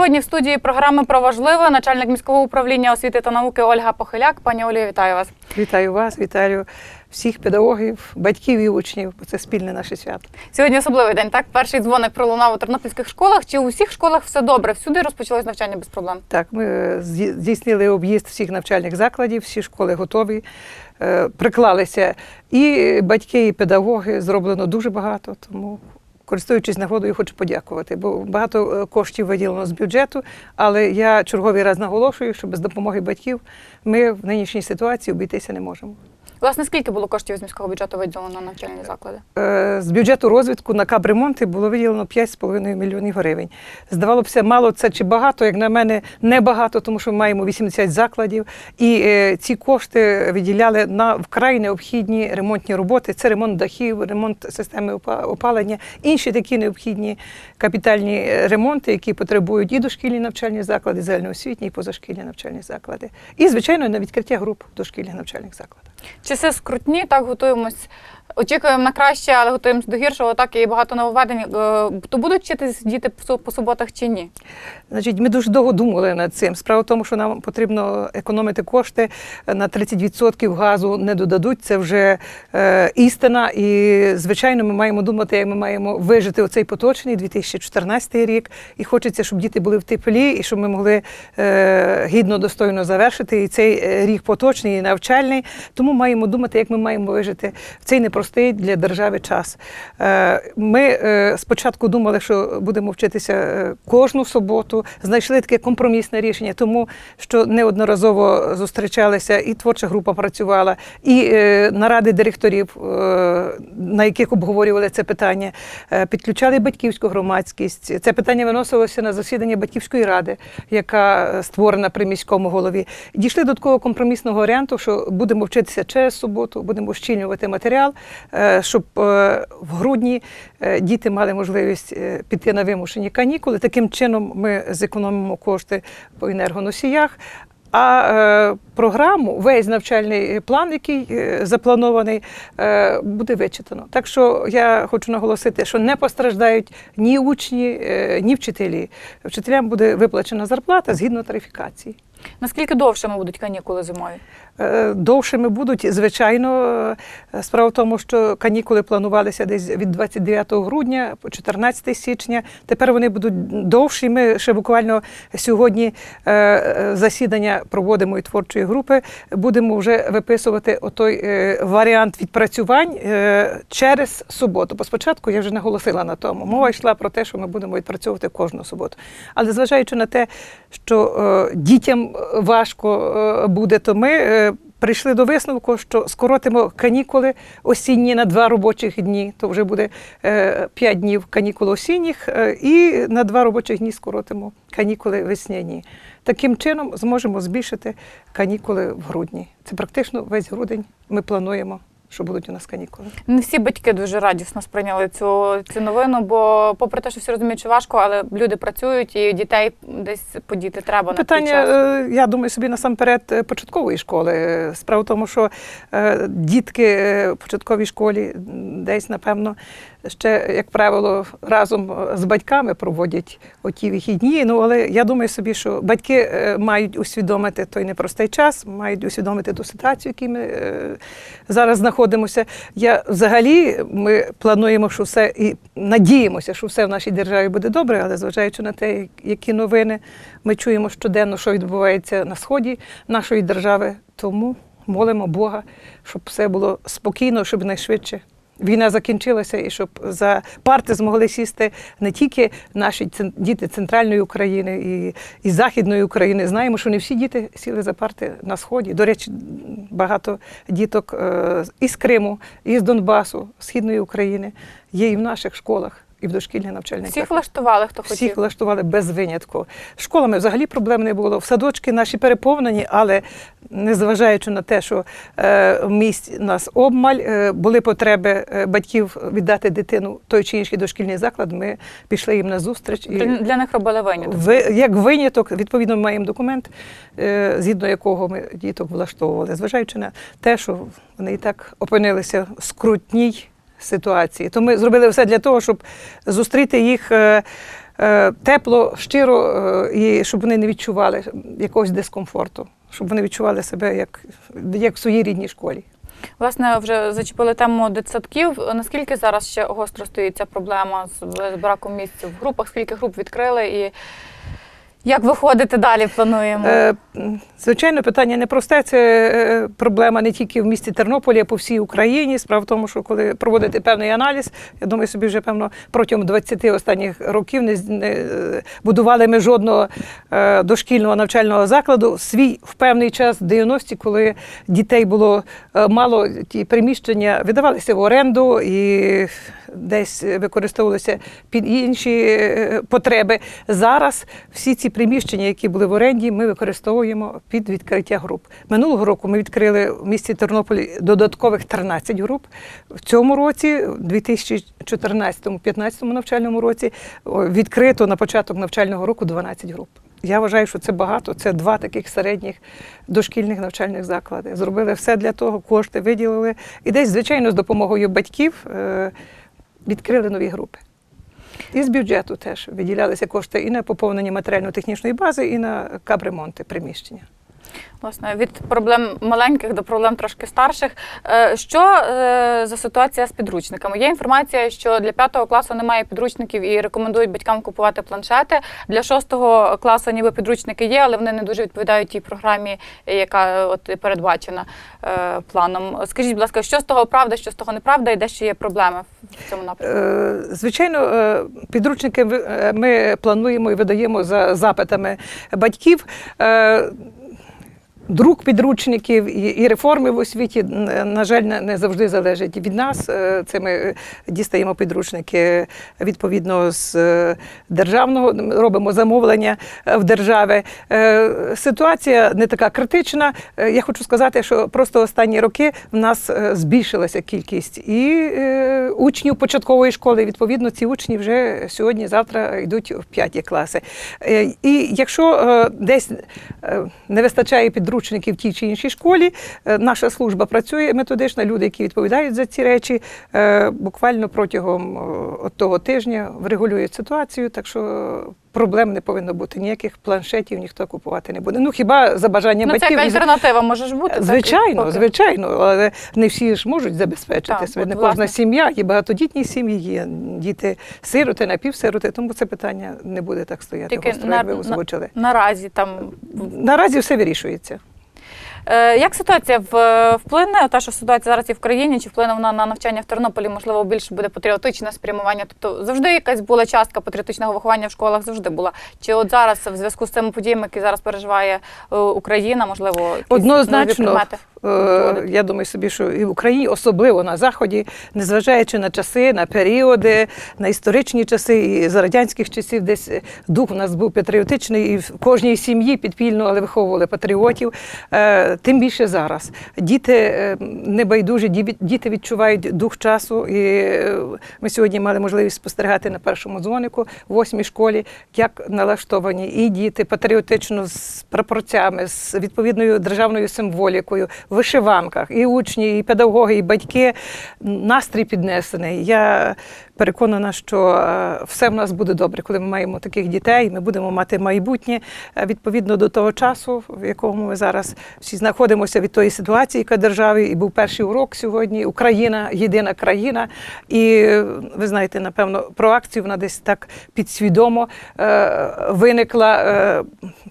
сьогодні в студії програми про важливе начальник міського управління освіти та науки Ольга Похиляк. Пані Олію, вітаю вас. Вітаю вас, вітаю всіх педагогів, батьків і учнів, бо це спільне наше свято. Сьогодні особливий день. Так, перший дзвоник пролунав у тернопільських школах. Чи у всіх школах все добре? Всюди розпочалось навчання без проблем? Так, ми е, здійснили об'їзд всіх навчальних закладів, всі школи готові, е, приклалися. І батьки, і педагоги зроблено дуже багато, тому. Користуючись нагодою, хочу подякувати, бо багато е, коштів виділено з бюджету, але я черговий раз наголошую, що без допомоги батьків ми в нинішній ситуації обійтися не можемо. Власне, скільки було коштів з міського бюджету виділено на навчальні заклади? Е, З бюджету розвитку на капремонти було виділено 5,5 мільйонів гривень. Здавалося мало це чи багато, як на мене, не багато, тому що ми маємо 80 закладів. І е, ці кошти виділяли на вкрай необхідні ремонтні роботи. Це ремонт дахів, ремонт системи опалення, інші такі необхідні капітальні ремонти, які потребують і дошкільні навчальні заклади, загальноосвітні, і позашкільні навчальні заклади. І, звичайно, на відкриття груп дошкільних навчальних закладах. Часи скрутні, так готуємось. Очікуємо на краще, але готуємося до гіршого. Так і багато нововведень. Е, То будуть вчитись діти по суботах чи ні? Значить, ми дуже довго думали над цим. Справа в тому, що нам потрібно економити кошти на 30% газу не додадуть. Це вже е, істина. І звичайно, ми маємо думати, як ми маємо вижити оцей поточний 2014 рік. І хочеться, щоб діти були в теплі, і щоб ми могли е, гідно, достойно завершити і цей е, рік поточний і навчальний. Тому маємо думати, як ми маємо вижити в цей непростий для держави час. Е, Ми е, спочатку думали, що будемо вчитися е, кожну суботу. Знайшли таке компромісне рішення, тому що неодноразово зустрічалися, і творча група працювала, і наради директорів, на яких обговорювали це питання, підключали батьківську громадськість. Це питання виносилося на засідання батьківської ради, яка створена при міському голові. Дійшли до такого компромісного варіанту, що будемо вчитися через суботу, будемо щільнювати матеріал, щоб е, в грудні е, діти мали можливість е, піти на вимушені канікули. Таким чином ми зекономимо кошти по енергоносіях. А е, програму, весь навчальний план, який е, запланований, е, буде вичитано. Так що я хочу наголосити, що не постраждають ні учні, е, ні вчителі. Вчителям буде виплачена зарплата згідно тарифікації. Наскільки довшими будуть канікули зимою? Е, Довшими будуть, звичайно. Е, Справа в тому, що канікули планувалися десь від 29 грудня по 14 січня. Тепер вони будуть довші. Ми ще буквально сьогодні е, засідання проводимо і творчої групи. Будемо вже виписувати отой варіант відпрацювань через суботу. Бо спочатку я вже наголосила на тому. Мова йшла про те, що ми будемо відпрацьовувати кожну суботу. Але зважаючи на те, що дітям важко буде, то ми прийшли до висновку, що скоротимо канікули осінні на два робочих дні. То вже буде е, п'ять днів канікул осінніх, е, і на два робочих дні скоротимо канікули весняні. Таким чином зможемо збільшити канікули в грудні. Це практично весь грудень ми плануємо, що будуть у нас канікули. Не всі батьки дуже радісно сприйняли цю, цю новину, бо попри те, що всі розуміють, що важко, але люди працюють і дітей десь подіти треба на Питання, е, я думаю, собі насамперед е, початкової школи. Е, Справа в тому, що дітки в початковій школі десь, напевно, ще, як правило, разом е, з батьками проводять оті вихідні. Ну, але я думаю собі, що батьки е, мають усвідомити той непростий час, мають усвідомити ту ситуацію, в якій ми е, зараз знаходимося. Я взагалі ми плануємо, що все і надіємося, що все в нашій державі буде добре, але зважаючи на те, які новини ми чуємо щоденно, що відбувається на сході нашої держави, тому молимо Бога, щоб все було спокійно, щоб найшвидше. Війна закінчилася, і щоб за парти змогли сісти не тільки наші діти центральної України і, і західної України. Знаємо, що не всі діти сіли за парти на сході. До речі, багато діток е, із Криму, із Донбасу, східної України є і в наших школах, і в дошкільних навчальних Всіх влаштували, хто Всіх влаштували без винятку. Школами взагалі проблем не було. В садочки наші переповнені, але незважаючи на те, що е, місць нас обмаль, е, були потреби е, батьків віддати дитину той чи інший дошкільний заклад. Ми пішли їм на зустріч. Для, для них робили виняток. Ви, як виняток, відповідно, ми маємо документ, е, згідно якого ми діток влаштовували, зважаючи на те, що вони і так опинилися в скрутній ситуації. То ми зробили все для того, щоб зустріти їх. е, е, тепло, щиро, е, і щоб вони не відчували якогось дискомфорту, щоб вони відчували себе як, як в своїй рідній школі. Власне, вже зачепили тему дитсадків. Наскільки зараз ще гостро стоїть ця проблема з, з браком місць в групах? Скільки груп відкрили і як виходити далі? Плануємо? Е, Звичайно, питання непросте. Це е, проблема не тільки в місті Тернополі, а по всій Україні. Справа в тому, що коли проводити певний аналіз, я думаю, собі вже певно протягом 20 останніх років не, не е, будували ми жодного е, дошкільного навчального закладу. Свій в певний час, в 90-ті, коли дітей було е, мало, ті приміщення видавалися в оренду і десь використовувалися під інші е, потреби. Зараз всі ці приміщення, які були в оренді, ми використовуємо під відкриття груп. Минулого року ми відкрили в місті Тернополі додаткових 13 груп. В цьому році, в 2014-2015 навчальному році, відкрито на початок навчального року 12 груп. Я вважаю, що це багато. Це два таких середніх дошкільних навчальних заклади. Зробили все для того, кошти виділили. І десь, звичайно, з допомогою батьків е, відкрили нові групи. І з бюджету теж виділялися кошти і на поповнення матеріально-технічної бази, і на капремонти приміщення. Власне, від проблем маленьких до проблем трошки старших. Е, Що е, за ситуація з підручниками? Є інформація, що для п'ятого класу немає підручників і рекомендують батькам купувати планшети. Для шостого класу ніби підручники є, але вони не дуже відповідають тій програмі, яка от передбачена е, планом. Скажіть, будь ласка, що з того правда, що з того неправда, і де ще є проблеми в цьому напрямку? Е, Звичайно, е, підручники е, ми плануємо і видаємо за запитами батьків. Е, Друк підручників і, реформи в освіті, на жаль, не, завжди залежать від нас. Е, Це ми е, дістаємо підручники відповідно з е, державного, робимо замовлення е, в держави. Е, Ситуація не така критична. Е, Я хочу сказати, що просто останні роки в нас е, збільшилася кількість і е, учнів початкової школи. Відповідно, ці учні вже сьогодні, завтра йдуть в п'яті класи. Е, І якщо е, десь е, не вистачає підручників в тій чи іншій школі, е, наша служба працює методична. Люди, які відповідають за ці речі, е, буквально протягом е, того тижня врегулюють ситуацію, так що. Проблем не повинно бути ніяких планшетів ніхто купувати не буде. Ну хіба за бажанням Ну, батьків і альтернатива може ж бути. Звичайно, поки- звичайно, але не всі ж можуть забезпечити себе. Не кожна сім'я, є багатодітні сім'ї, є діти сироти, напівсироти, тому це питання не буде так стояти Тільки гостро, на- як ви на- озвучили. Наразі там Наразі все вирішується. Е, Як ситуація вплине, та що ситуація зараз і в країні, чи вплине вона на навчання в Тернополі, можливо, більше буде патріотичне спрямування? Тобто завжди якась була частка патріотичного виховання в школах, завжди була. Чи от зараз в зв'язку з цими подіями, які зараз переживає е, Україна, можливо, якісь Однозначно, нові вводити? Я думаю собі, що і в Україні, особливо на Заході, незважаючи на часи, на періоди, на історичні часи, і за радянських часів десь е, дух у нас був патріотичний, і в кожній сім'ї підпільно, але виховували патріотів. Е, Тим більше зараз. Діти е, небайдужі, діти відчувають дух часу. І е, ми сьогодні мали можливість спостерігати на першому дзвонику в восьмій школі, як налаштовані і діти патріотично з прапорцями, з відповідною державною символікою, вишиванках, і учні, і педагоги, і батьки. Настрій піднесений. Я переконана, що е, все в нас буде добре, коли ми маємо таких дітей. Ми будемо мати майбутнє е, відповідно до того часу, в якому ми зараз всі знаходимося від тої ситуації, яка державі, і був перший урок сьогодні. Україна єдина країна. І ви знаєте, напевно, про акцію вона десь так підсвідомо е, виникла.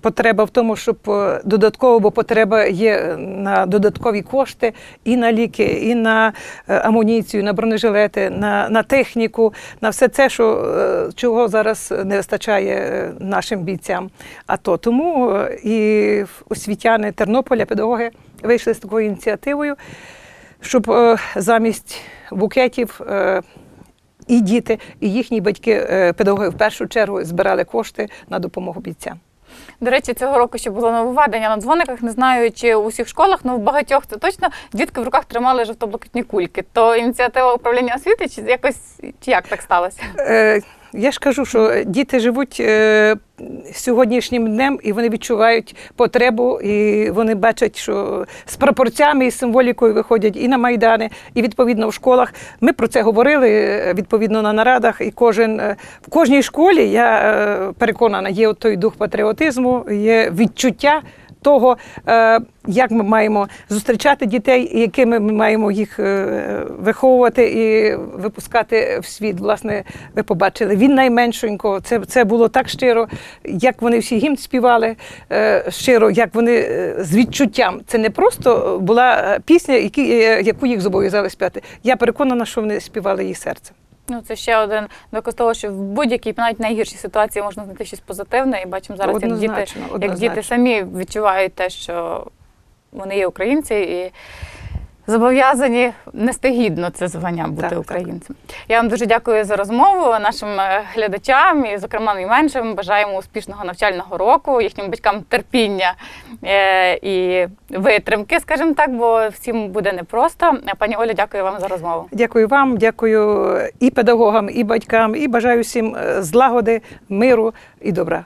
Потреба в тому, щоб додатково, бо потреба є на додаткові кошти і на ліки, і на е, амуніцію, на бронежилети, на, на техніку, на все це, що, е, чого зараз не вистачає е, нашим бійцям. АТО. тому е, і освітяни Тернополя, педагоги вийшли з такою ініціативою, щоб замість букетів. І діти, і їхні батьки, педагоги в першу чергу збирали кошти на допомогу бійцям. До речі, цього року ще було нововведення на дзвониках. Не знаю, чи у всіх школах, але в багатьох це точно дітки в руках тримали жовто-блакитні кульки. То ініціатива управління освіти, чи якось чи як так сталося? Я ж кажу, що діти живуть е, сьогоднішнім днем і вони відчувають потребу, і вони бачать, що з пропорцями і символікою виходять і на майдани, і відповідно в школах. Ми про це говорили відповідно на нарадах. І кожен е, в кожній школі я е, переконана, є той дух патріотизму, є відчуття. Того, е, як ми маємо зустрічати дітей, якими ми маємо їх е, виховувати і випускати в світ. Власне, ви побачили, він найменшенько. Це, це було так щиро, як вони всі гімн співали е, щиро, як вони з відчуттям. Це не просто була пісня, яку їх зобов'язали співати. Я переконана, що вони співали її серцем. Ну, це ще один доказ того, що в будь-якій навіть найгіршій ситуації можна знайти щось позитивне, і бачимо зараз, як діти, Однозначно, як діти самі відчувають те, що вони є українці і зобов'язані нести гідно це звання бути Так, так. українцем. Я вам дуже дякую за розмову нашим е, глядачам і, зокрема, найменшим. Бажаємо успішного навчального року, їхнім батькам терпіння е, і витримки, скажімо так, бо всім буде непросто. Пані Оля, дякую вам за розмову. Дякую вам, дякую і педагогам, і батькам, і бажаю всім е, злагоди, миру і добра.